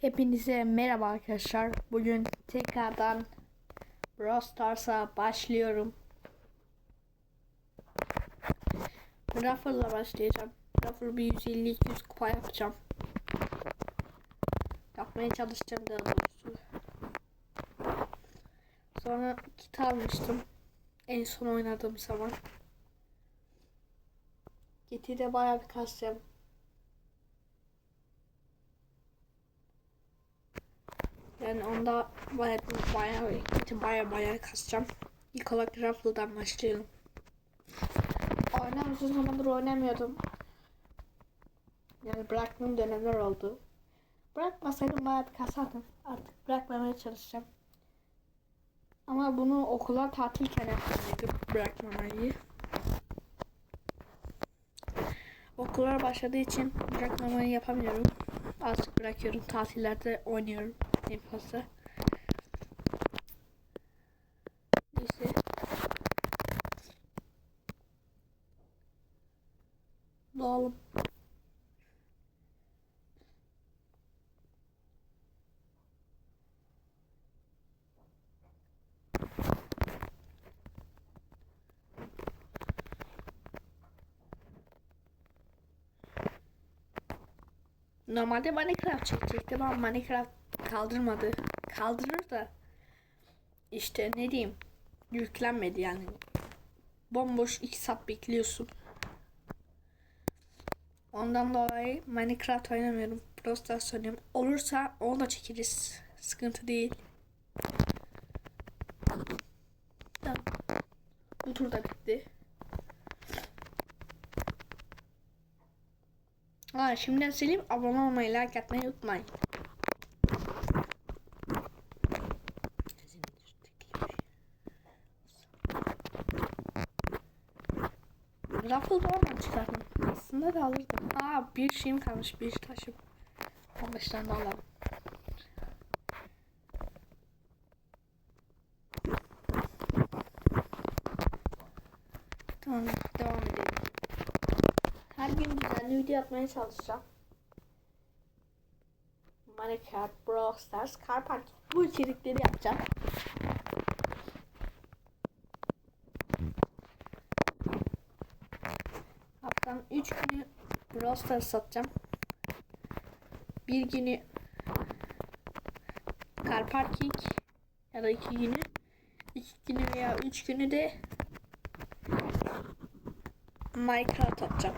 Hepinize merhaba arkadaşlar. Bugün tekrardan Brawl Stars'a başlıyorum. Raffle'la başlayacağım. Raffle bir 150-200 kupa yapacağım. Yapmaya çalışacağım daha doğrusu. Sonra kit almıştım. En son oynadığım zaman. Kit'i de bayağı bir kasacağım. Yani onda bayağı bayağı bayağı bayağı kasacağım. İlk olarak Raffle'dan başlayalım. Oynar uzun zamandır oynamıyordum. Yani bıraktığım dönemler oldu. Bırakmasaydım bayağı kasardım. Artık bırakmamaya çalışacağım. Ama bunu okullar tatilken yapmalıydım bırakmamayı. Okullar başladığı için bırakmamayı yapamıyorum. Azıcık bırakıyorum. Tatillerde oynuyorum en fazla. Neyse. Doğalım. Normalde Minecraft çekecektim ama Minecraft kaldırmadı. Kaldırır da işte ne diyeyim yüklenmedi yani. Bomboş 2 saat bekliyorsun. Ondan dolayı Minecraft oynamıyorum. Brawl oynuyorum. Olursa onu da çekeriz. Sıkıntı değil. Bu tur da bitti. Ha, şimdiden söyleyeyim abone olmayı, like atmayı unutmayın. Raffle oradan çıkardım. Aslında da alırdım. Aa bir şeyim kalmış, bir taşım. 15 tane alalım. Tamam, devam edelim. Her gün düzenli video atmaya çalışacağım. Minecraft, Brawl Stars, Car Park. Bu içerikleri yapacağım. Stars satacağım. Bir günü Car Parking ya da iki günü iki günü veya üç günü de Minecraft atacağım.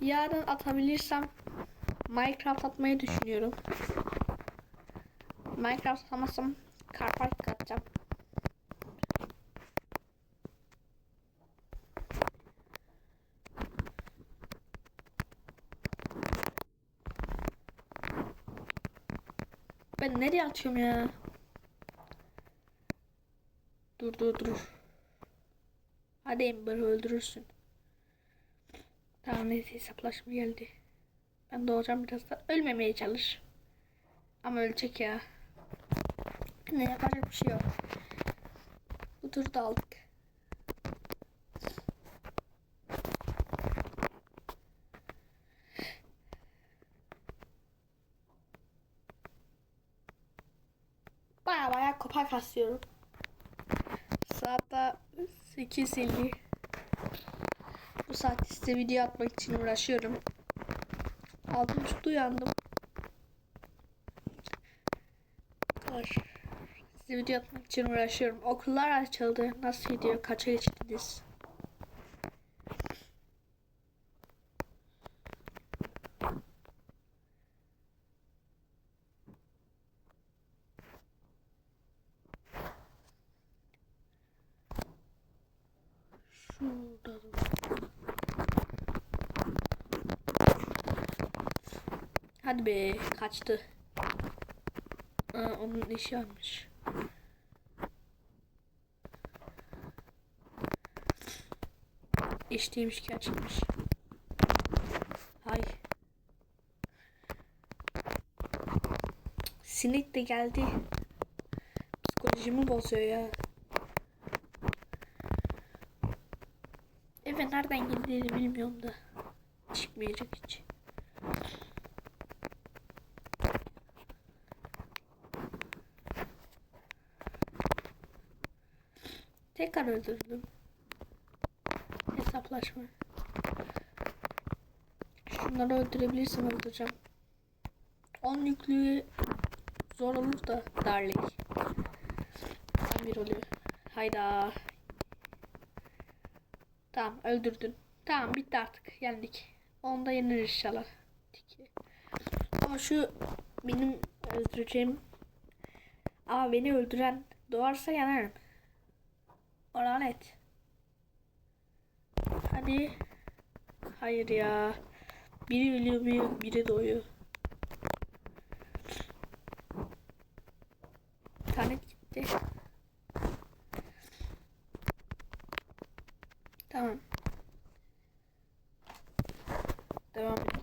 Yarın atabilirsem Minecraft atmayı düşünüyorum. Minecraft atamazsam Car Park atacağım. Ben nereye atıyorum ya? Dur dur dur. Hadi Ember öldürürsün. Tamam neyse hesaplaşma geldi. Ben doğacağım birazdan. Ölmemeye çalış. Ama ölecek ya. Ne yapacak bir şey yok. Bu turda aldık. Baya kupa kasıyorum. Saatte 8.50. Bu saatte size video atmak için uğraşıyorum. Aldım çıktı uyandım. Var. Size video atmak için uğraşıyorum. Okullar açıldı. Nasıl gidiyor? Kaça geçtiniz? Şurada Hadi be kaçtı. Aa, onun işi almış. İş değilmiş ki açılmış. Hay. Sinek de geldi. Psikolojimi bozuyor ya. Eve nereden gittiğini bilmiyorum da. çıkmayacak hiç. Tekrar öldürdüm. Hesaplaşma. Şunları öldürebilirsem öldüreceğim. 10 yüklüğü zor olur da Darley. bir oluyor. Hayda. Tamam öldürdün. Tamam bitti artık. Yendik. Onda yenir inşallah. Ama şu benim öldüreceğim ama beni öldüren doğarsa yanarım. O lanet. Hadi. Hayır ya. Biri ölüyor, biri, biri doğuyor. Tanet gitti. Tamam. Devam edelim.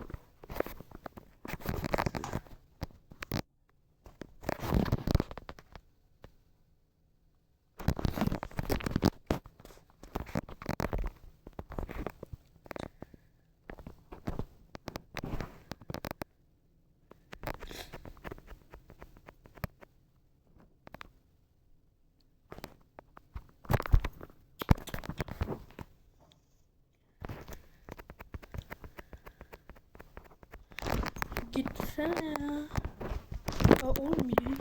Gitsene ya. Aa, olmuyor.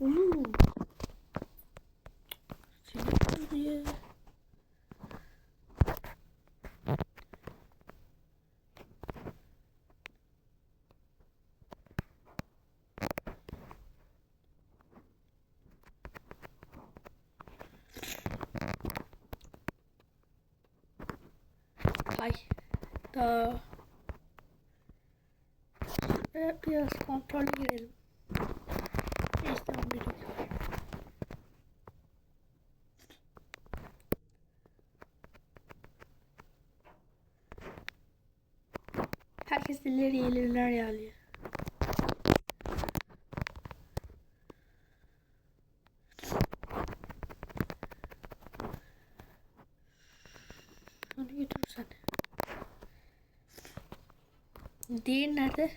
Oğlum. Seni diye. Hay. Da. Ve biraz kontrol girelim. Neyse 11 dakika. Herkes ileri ileriler yani. Onu götürürsen. Diğer nerede?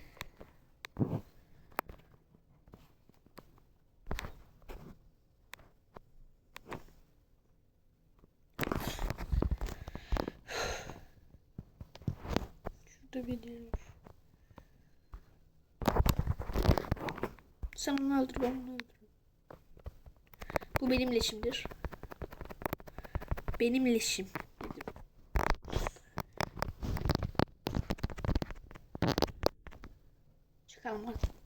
Yer var. Sen onu öldür ben. Bu benim leşimdir. Benim leşim. Çıkalım hadi.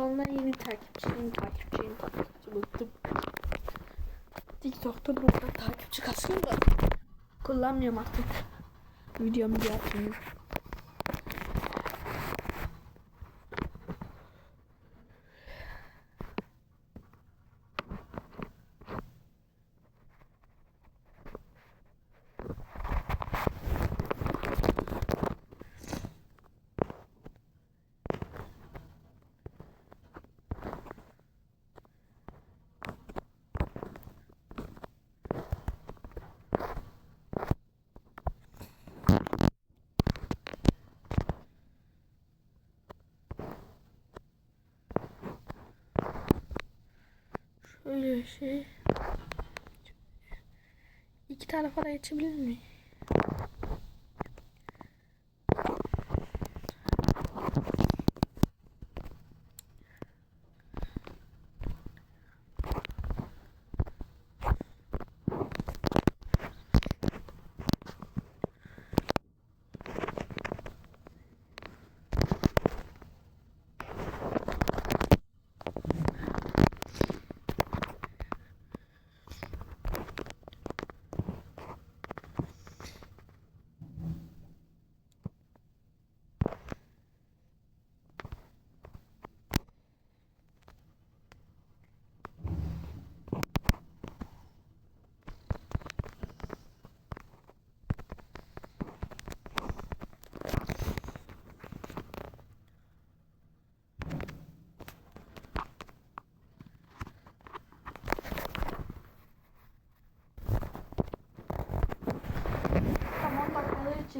Ben yeni takipçi, yeni takipçi, bıktım. TikTok'ta burada takipçi kasıyorum da kullanmıyorum artık. Videomu yapmıyorum. Şöyle şey. İki tarafa da geçebilir miyim?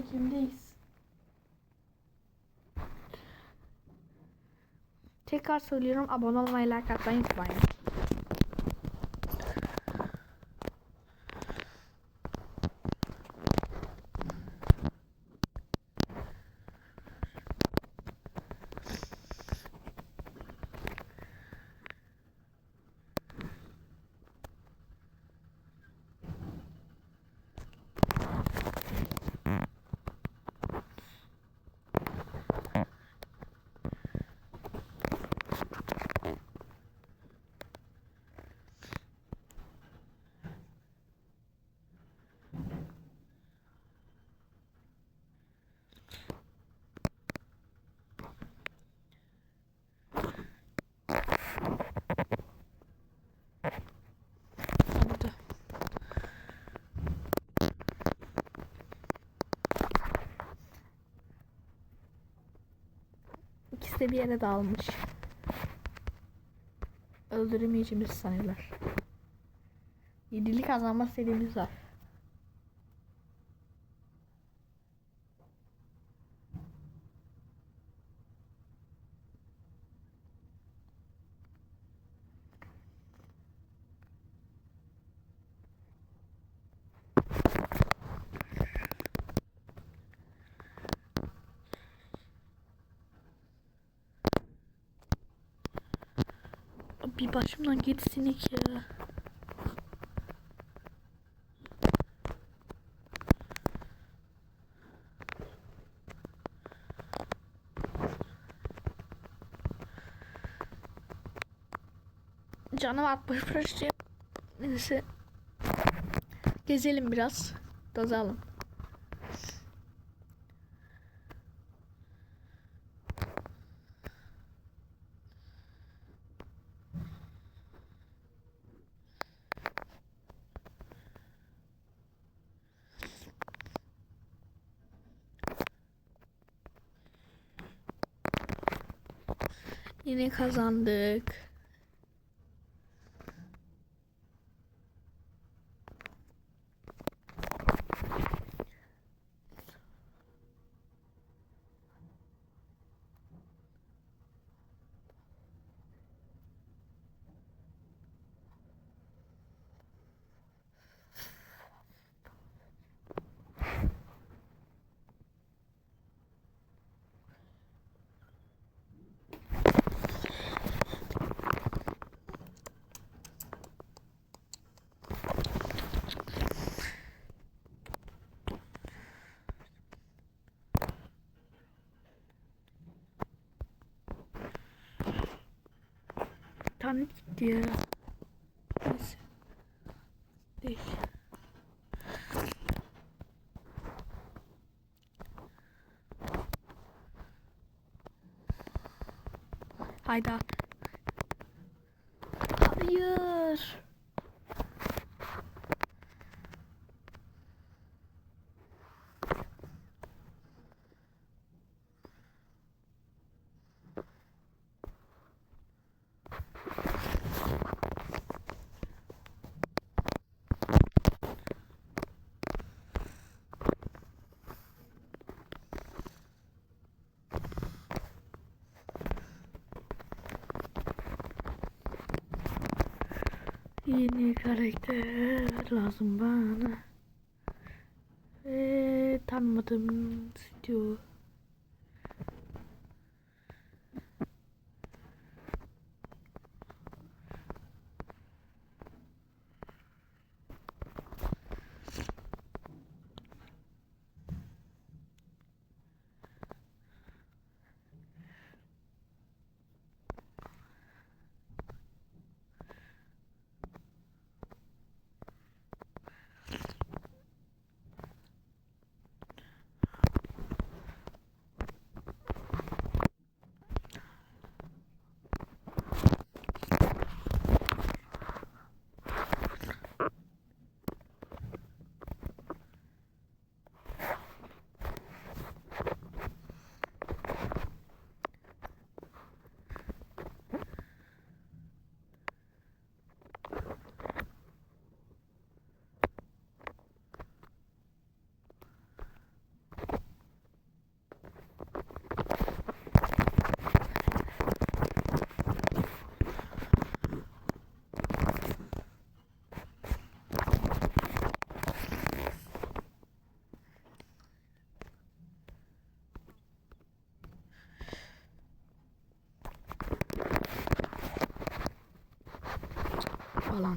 Çekimdeyiz. Tekrar söylüyorum abone olmayı like atmayı unutmayın. Ha, Burada. De bir yere dağılmış. Öldüremeyeceğimizi sanıyorlar. Yedilik kazanma serimiz var. Bir başımdan gitsin iki ya. Canım bırakacağım. Neyse. Gezelim biraz. Dozalım. Yine kazandık. Tane gitti ya. Neyse. Değil. Hayda. Hayır. Yeni karakter lazım bana. Ve tanımadığım stüdyo.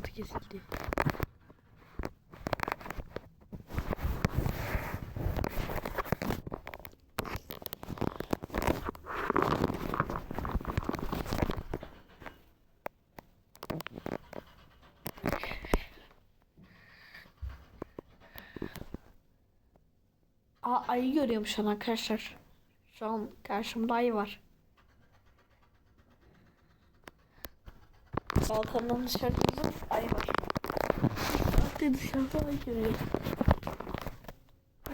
Bağlantı kesildi. Aa, ayı görüyorum an arkadaşlar. Şu an karşımda ayı var. Balkondan dışarı çıktım ayı var. Saatte dışarıda ayı görüyorum.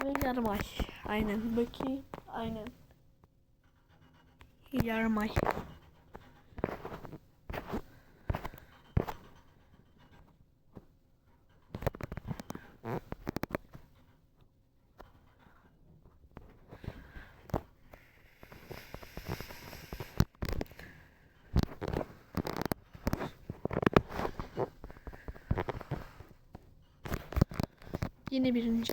Ve yarım ay. Aynen. Bakayım. Aynen. Yarım Yine birinci.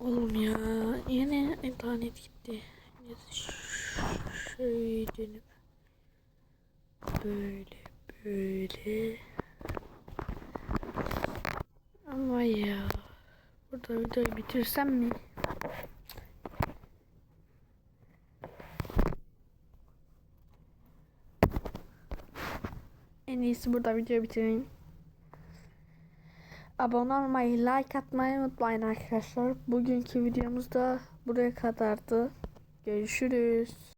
Oğlum ya internet gitti. Neyse şöyle dönüp böyle böyle ama ya burada videoyu bitirsem mi? En iyisi burada videoyu bitireyim. Abone olmayı, like atmayı unutmayın arkadaşlar. Bugünkü videomuz da buraya kadardı. Görüşürüz.